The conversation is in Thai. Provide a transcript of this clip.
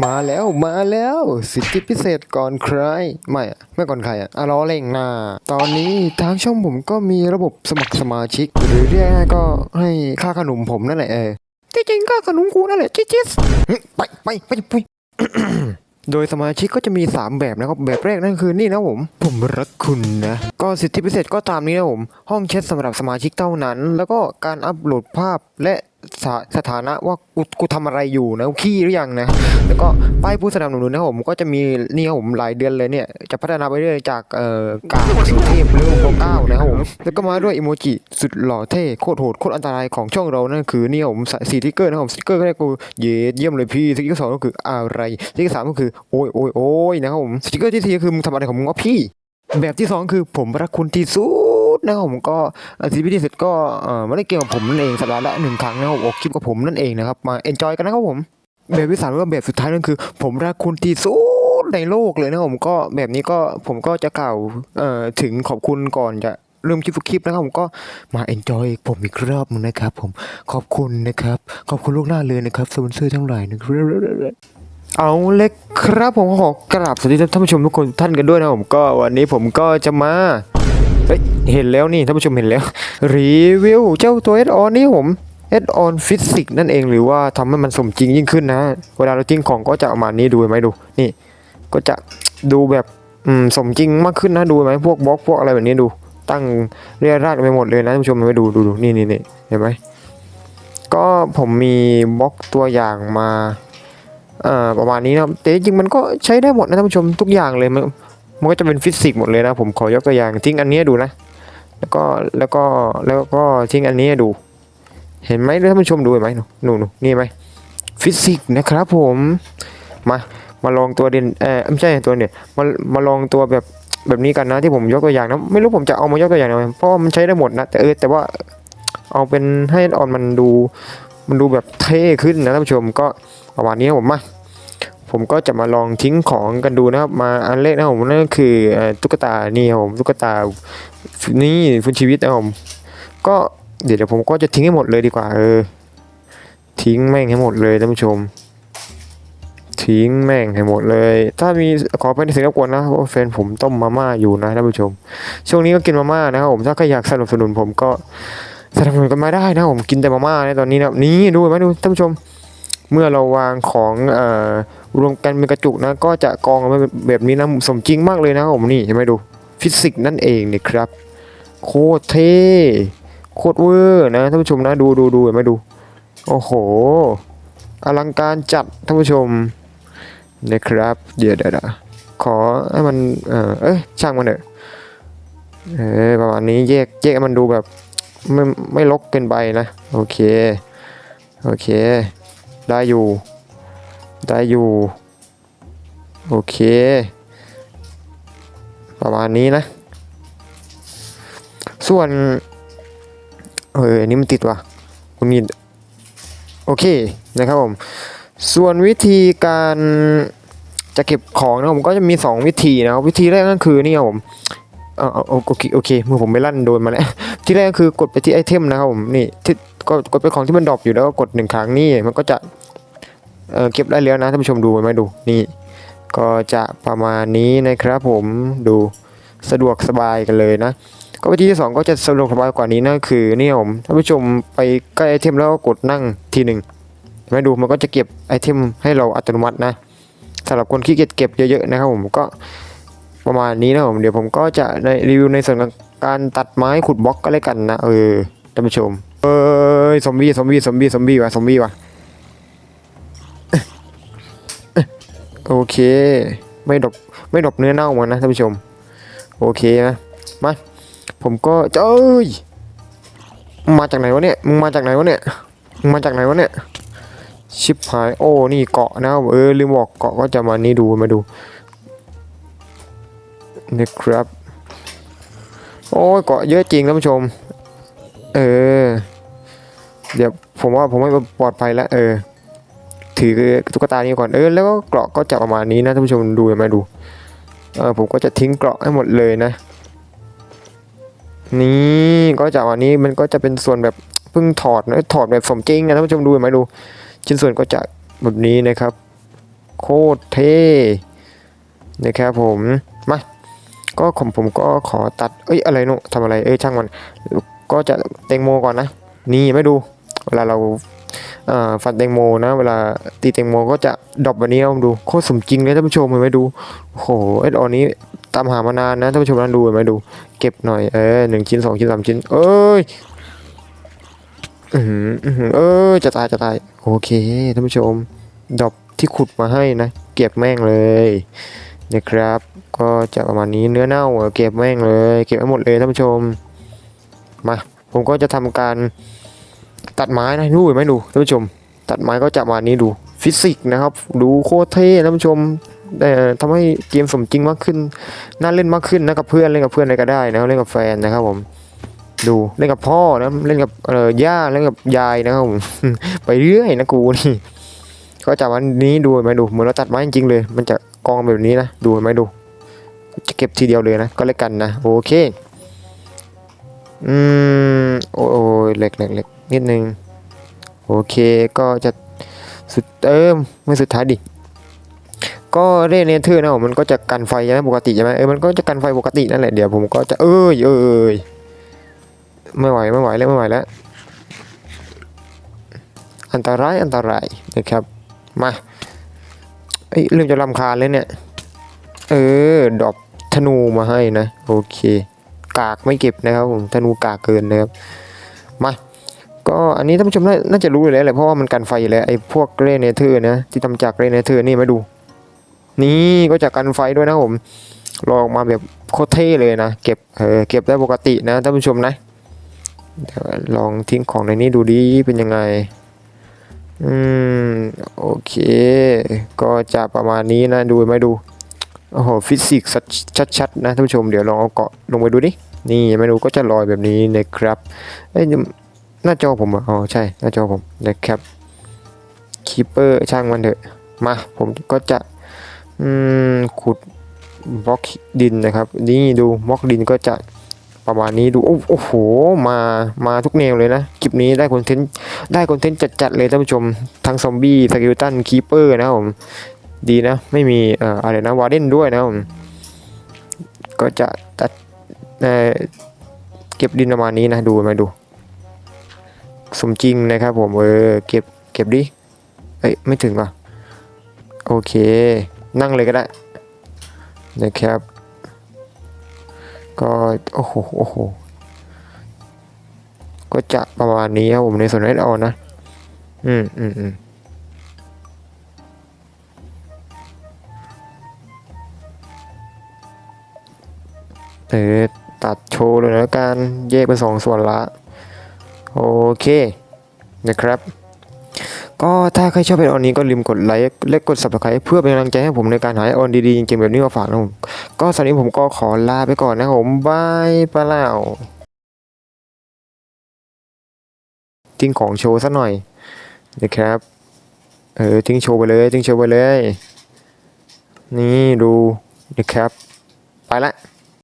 มาแล้วมาแล้ว สิทธิพิเศษก่อนใคร ไม่ไม่ก่อนใครอะอะล้อเล่งหน้า ตอนนี้ทางช่องผมก็มีระบบสมัครสมาชิก หรือเรียกง่ายๆก็ให้ค่าขนมผมนั่นแหละเออที่จริงก็ขนมกูนั่นแหละจิ๊จิ๊ไปไปไปไป โดยสมาชิกก็จะมี 3 แบบนะครับ แบบแรกนั่นคือนี่นะผม ผมรักคุณนะ ก็สิทธิพิเศษก็ตามนี้นะผม ห้องแชทสำหรับสมาชิกเท่านั้น แล้วก็การอัปโหลดภาพและ สสถานะว่ากูกูทำอะไรอยู่นะขี้หรือยังนะ แล้วก็ป้ายผู้สนับสนุนนะครับผมก็จะมีนี่ครับผมหลายเดือนเลยเนี่ย จะพัฒนาไปเรื่อยจากเอ่อกาสุเทพหรือโปรเก้านะครับผมแล้วก็มาด้วยอีโมจิสุดหล่อเท่โคตรโหดโคตรอันตรายของช่องเรานั่นคือนี่ครับผมสีสติ๊กเกอร์นะครับผมสติ๊กเกอร์ก็ได้กูเย้เยี่ยมเลยพี่สติ๊กเกอร์สองก็คืออะไรสติ๊กเกอร์สามก็คือโอ้ยโอ้ยโอ้ยนะครับผมสติ๊กเกอร์ที่สี่ก็คือมึงทำอะไรของมึงวะพี่ แบบที่สองคือผมรักคุณที่สุด นะครับผมก็สิทธิพิเศษก็เอ่อไม่ได้เกี่ยวกับผมนั่นเองสัปดาห์ละหนึ่งครั้งนะครับออกคลิปกับผมนั่นเองนะครับมาเอนจอยกันนะครับผมแบบที่สามก็แบบสุดท้ายนั่นคือ ผมรักคุณที่สุดในโลกเลยนะครับผมก็แบบนี้ก็ผมก็จะกล่าวเอ่อถึงขอบคุณก่อนจะเริ่มคลิปทุกคลิปนะครับผมก็มาเอนจอยผมอีกรอบนึงนะครับผมขอบคุณนะครับ ขอบคุณลูกหน้าเลยนะครับสปอนเซอร์ทั้งหลายนะครับเอาเล็กครับผมขอกราบสวัสดีท่านผู้ชมทุกคนท่านกันด้วยนะผมก็วันนี้ผมก็จะมา เฮ้ยเห็นแล้วนี่ท่านผู้ชมเห็นแล้วรีวิวเจ้าตัวเอสออนนี่ผมเอสออนฟิสิกนั่นเองหรือว่าทำให้มันสมจริงยิ่งขึ้นนะ เวลาเราทิ้งของก็จะออกมานี้ดูไหมดู นี่ ก็จะดูแบบอืมสมจริงมากขึ้นนะดูไหมพวกบล็อกพวกอะไรแบบนี้ดู ตั้งเรียราดไปหมดเลยนะท่านผู้ชมไปดูดูดูนี่นี่นี่เห็นไหมก็ผมมีบล็อกตัวอย่างมาอ่อประมาณนี้นะแต่จริงมันก็ใช้ได้หมดนะท่านผู้ชมทุกอย่างเลย มันก็จะเป็นฟิสิกส์หมดเลยนะ ผมขอยกตัวอย่างทิ้งอันนี้ดูนะ แล้วก็แล้วก็แล้วก็ทิ้งอันนี้ดู เห็นไหมท่านผู้ชมดูเห็นไหมหนูหนูนี่ไหมฟิสิกส์นะครับผมมามาลองตัวเด่นเออไม่ใช่ตัวเด่นมามาลองตัวแบบแบบนี้กันนะที่ผมยกตัวอย่างนะไม่รู้ผมจะเอามายกตัวอย่างไหนเพราะมันใช้ได้หมดนะแต่เออแต่ว่าเอาเป็นให้ออนมันดูมันดูแบบเท่ขึ้นนะท่านผู้ชมก็ประมาณนี้ผมมา ผมก็จะมาลองทิ้งของกันดูนะครับ มาอันแรกนะผมนั่นก็คือตุ๊กตานี่ครับผมตุ๊กตานี่ฟื้นชีวิตนะผมก็เดี๋ยวเดี๋ยวผมก็จะทิ้งให้หมดเลยดีกว่าเออ ทิ้งแม่งให้หมดเลยท่านผู้ชม ทิ้งแม่งให้หมดเลย ถ้ามีขอเป็นสิ่งรบกวนนะเพราะว่าแฟนผมต้มมาม่าอยู่นะท่านผู้ชม ช่วงนี้ก็กินมาม่านะครับผมถ้าใครอยากสนับสนุนผมก็สนับสนุนกันมาได้นะผมกินแต่มาม่าในตอนนี้นะนี่ดูไหมดูท่านผู้ชม เมื่อเราวางของอรวมกันเป็นกระจุกนะ ก็จะกองมาแบบนี้นะสมจริงมากเลยนะผมนี่เห็นไหมดูฟิสิกส์นั่นเองนี่ครับ โคตรเท่โคตรเวอร์นะท่านผู้ชมนะดูดูดูเห็นไหมดู โอ้โห อลังการจัดท่านผู้ชมนะครับ เดี๋ยวเดี๋ยวขอให้มันเออเอ้ยช่างมันเถอะเออประมาณนี้แยกแยกมันดูแบบไม่ไม่ลกเกินไปนะ โอเค โอเค ได้อยู่ ได้อยู่ โอเค ประมาณนี้นะ ส่วนเอออันนี้มันติดว่ะคุณมีโอเคนะครับผม ส่วนวิธีการจะเก็บของนะผมก็จะมี 2 วิธีนะครับวิธีแรกก็คือนี่ครับผมเออโอเคโอเคมือผมไปลั่นโดนมาแล้วที่แรกก็คือกดไปที่ไอเทมนะครับผมนี่ที่ ก็กดไปของที่มันดรอปอยู่แล้วก็กดหนึ่งครั้งนี่มันก็จะเเก็บได้แล้วนะท่านผู้ชมดูไหมดูนี่ก็จะประมาณนี้นะครับผมดูสะดวกสบายกันเลยนะ ก็วิธีที่สองก็จะสะดวกสบายกว่านี้นะคือนี่ผมท่านผู้ชมไปใกล้ไอเทมแล้วก็กดนั่งทีหนึ่งไหมดูมันก็จะเก็บไอเทมให้เราอัตโนมัตินะสำหรับคนขี้เกียจเก็บเยอะๆนะครับผมก็ประมาณนี้นะผมเดี๋ยวผมก็จะในรีวิวในส่วนการตัดไม้ขุดบล็อกก็แล้วกันนะเออท่านผู้ชม เอ้ยซอมบี้ซอมบี้ซอมบี้ซอมบี้ว่ะซอมบี้ว่ะโอเค ไม่ดบไม่ดบเนื้อเน่ามานะท่านผู้ชม โอเคนะมาผมก็เจ้ยมาจากไหนวะเนี่ยมึงมาจากไหนวะเนี่ยมึงมาจากไหนวะเนี่ยชิบหายโอ้นี่เกาะนะเออลืมบอกเกาะก็จะมานี่ดูมาดูนะครับ โอ้ยเกาะเยอะจริงท่านผู้ชม เออ เดี๋ยวผมว่าผมไม่ปลอดภัยแล้วเออ ถือตุ๊กตานี้ก่อนเออแล้วก็เกราะก็จะประมาณนี้นะท่านผู้ชมดูยังไงดูเออผมก็จะทิ้งเกราะให้หมดเลยนะ นี่ก็จะวันนี้มันก็จะเป็นส่วนแบบเพิ่งถอดนะถอดแบบสมจริงนะท่านผู้ชมดูยังไงดู ชิ้นส่วนก็จะแบบนี้นะครับ โคตรเท่นะครับผมมาก็ผมผมก็ขอตัด เอ้ยอะไรนุทำอะไร เอ้ยช่างมัน ก็จะแตงโมก่อนนะ นี่ไม่ดู เวลาเราฟันแตงโมนะ เวลาตีแตงโมก็จะดรอปแบบนี้เอาดูโคตรสมจริงเลยท่านผู้ชมเห็นไหมดูโอ้โหไอ้ดอกนี้ตามหามานานนะท่านผู้ชมนั่นดูเห็นไหมดู เก็บหน่อยเออหนึ่งชิ้นสองชิ้นสามชิ้น เอ้ยอือหืออื้อหือเออจะตายจะตายโอเคท่านผู้ชมดรอปที่ขุดมาให้นะ เก็บแม่งเลยนะครับ ก็จะประมาณนี้เนื้อเน่าเออเก็บแม่งเลย เก็บให้หมดเลยท่านผู้ชมมาผมก็จะทำการ ตัดไม้นะดูเห็นไหมดูท่านผู้ชม ตัดไม้ก็จะมานี้ดูฟิสิกส์นะครับ ดูโคตรเท่ท่านผู้ชมแต่ทำให้เกมสมจริงมากขึ้น น่าเล่นมากขึ้นนะกับเพื่อนเล่นกับเพื่อนอะไรก็ได้นะครับเล่นกับแฟนนะครับผมดูเล่นกับพ่อนะเล่นกับเอ่อย่าเล่นกับยายนะครับผมไปเรื่อยนะกูนี่ก็จากวันนี้ดูเห็นไหมดูเหมือนเราตัดไม้จริงเลย มันจะกองแบบนี้นะดูเห็นไหมดู จะเก็บทีเดียวเลยนะก็แล้วกันนะโอเคอืมโอ้ยเล็กเล็กเล็ก นิดนึง โอเคก็จะสุดเติมไม่สุดท้ายดิ ก็เรเนเธอร์นะผมมันก็จะกันไฟใช่ไหมปกติใช่ไหมเออมันก็จะกันไฟปกตินั่นแหละเดี๋ยวผมก็จะเอ้ยเอ้ยไม่ไหวไม่ไหวแล้วไม่ไหวแล้วอันตรายอันตรายนะครับมาเอ้ยเริ่มจะรำคาญเลยเนี่ยเออดอปธนูมาให้นะ โอเค กากไม่เก็บนะครับผมธนูกากเกินนะครับมา ก็อันนี้ท่านผู้ชมน่าน่าจะรู้อยู่แล้วแหละเพราะว่ามันกันไฟอยู่แล้วไอ้พวกเรเนเธอร์นะที่ทำจากเรเนเธอร์นี่มาดู นี่ก็จะกันไฟด้วยนะผมลองมาแบบโคตรเท่เลยนะ เก็บเออเก็บได้ปกตินะท่านผู้ชมนะเดี๋ยวลองทิ้งของในนี้ดูดิเป็นยังไงอืมโอเค ก็จะประมาณนี้นะดูไหมดูโอ้โหฟิสิกส์ชัดๆนะท่านผู้ชมเดี๋ยวลองเอาเกาะลงไปดูดินี่ไม่รู้ก็จะลอยแบบนี้นะครับเอ้ย หน้าจอผมอ๋อใช่ หน้าจอผมนะครับคีเปอร์ช่างมันเถอะ มา ผมก็จะอืมขุดบล็อกดินนะครับ นี่ดูบล็อกดินก็จะประมาณนี้ดูโอ้โหมามาทุกแนวเลยนะคลิปนี้ได้คอนเทนต์ได้คอนเทนต์จัดๆเลยท่านผู้ชมทั้งซอมบี้สกิลตันคีเปอร์นะครับผมดีนะ ไม่มีเอ่ออะไรนะวาเดนด้วยนะครับผมก็จะตัดเก็บดินประมาณนี้นะดูมาดู สมจริงนะครับผมเออเก็บเก็บดิเอ้ยไม่ถึงว่ะโอเค นั่งเลยก็ได้นะครับ ก็โอ้โหโอ้โหก็จะประมาณนี้ครับผมในส่วนนี้เอานะ อืมอืมอืมเออตัดโชว์เลยแล้วกันแยกเป็นสองส่วนละ โอเคนะครับ ก็ถ้าใครชอบเป็นออนนี้ก็ลืมกดไลค์และกด subscribe เพื่อเป็นกำลังใจให้ผมในการหาออนดีๆจริงๆแบบนี้มาฝากนะผมก็สำหรับนี้ผมก็ขอลาไปก่อนนะผมบายไปแล้วทิ้งของโชว์ซะหน่อยนะครับ เออทิ้งโชว์ไปเลยทิ้งโชว์ไปเลย นี่ดูนะครับ ไปละ